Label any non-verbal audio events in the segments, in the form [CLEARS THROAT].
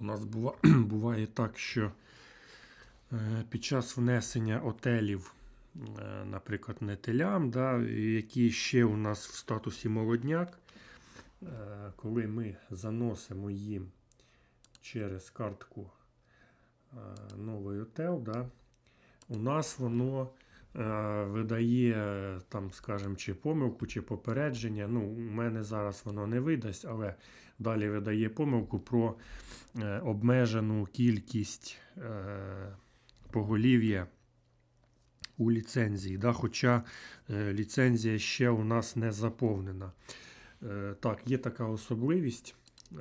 У нас бува, [CLEARS THROAT] буває так, що е, під час внесення отелів, е, наприклад, нетелям, да, які ще у нас в статусі молодняк, е, коли ми заносимо їм через картку новий отел, да, у нас воно видає, е, там, скажімо, чи помилку, чи попередження. Ну, у мене зараз воно не видасть, але далі видає помилку про е, обмежену кількість е, поголів'я у ліцензії. Да? Хоча е, ліцензія ще у нас не заповнена. Е, так, є така особливість. е,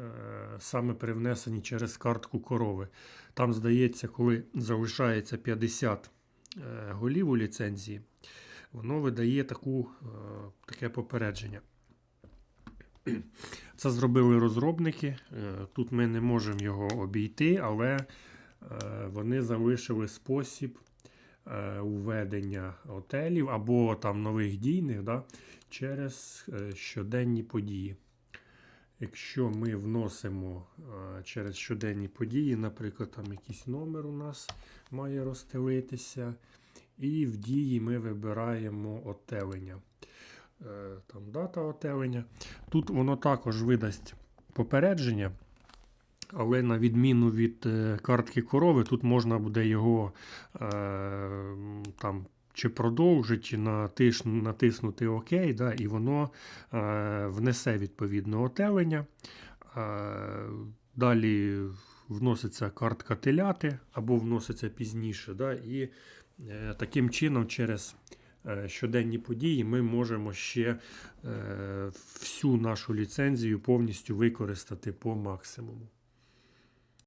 Саме при внесенні через картку корови. Там, здається, коли залишається 50 е, голів у ліцензії, воно видає таку, е, таке попередження. [CLEARS THROAT] Це зробили розробники. Е, Тут ми не можемо його обійти, але е, вони залишили спосіб е, уведення отелів або там нових дійних да, через е, щоденні події. Якщо ми вносимо е, через щоденні події, наприклад, там якийсь номер у нас має розстелитися, і в дії ми вибираємо отелення. Е, Там дата отелення. Тут воно також видасть попередження, але на відміну від е, картки корови, тут можна буде його там. Чи продовжити, чи натиш, натиснути ОК, да, і воно е, внесе відповідне отелення. Е, далі вноситься картка теляти або вноситься пізніше. Да, і е, таким чином, через е, щоденні події, ми можемо ще е, всю нашу ліцензію повністю використати по максимуму.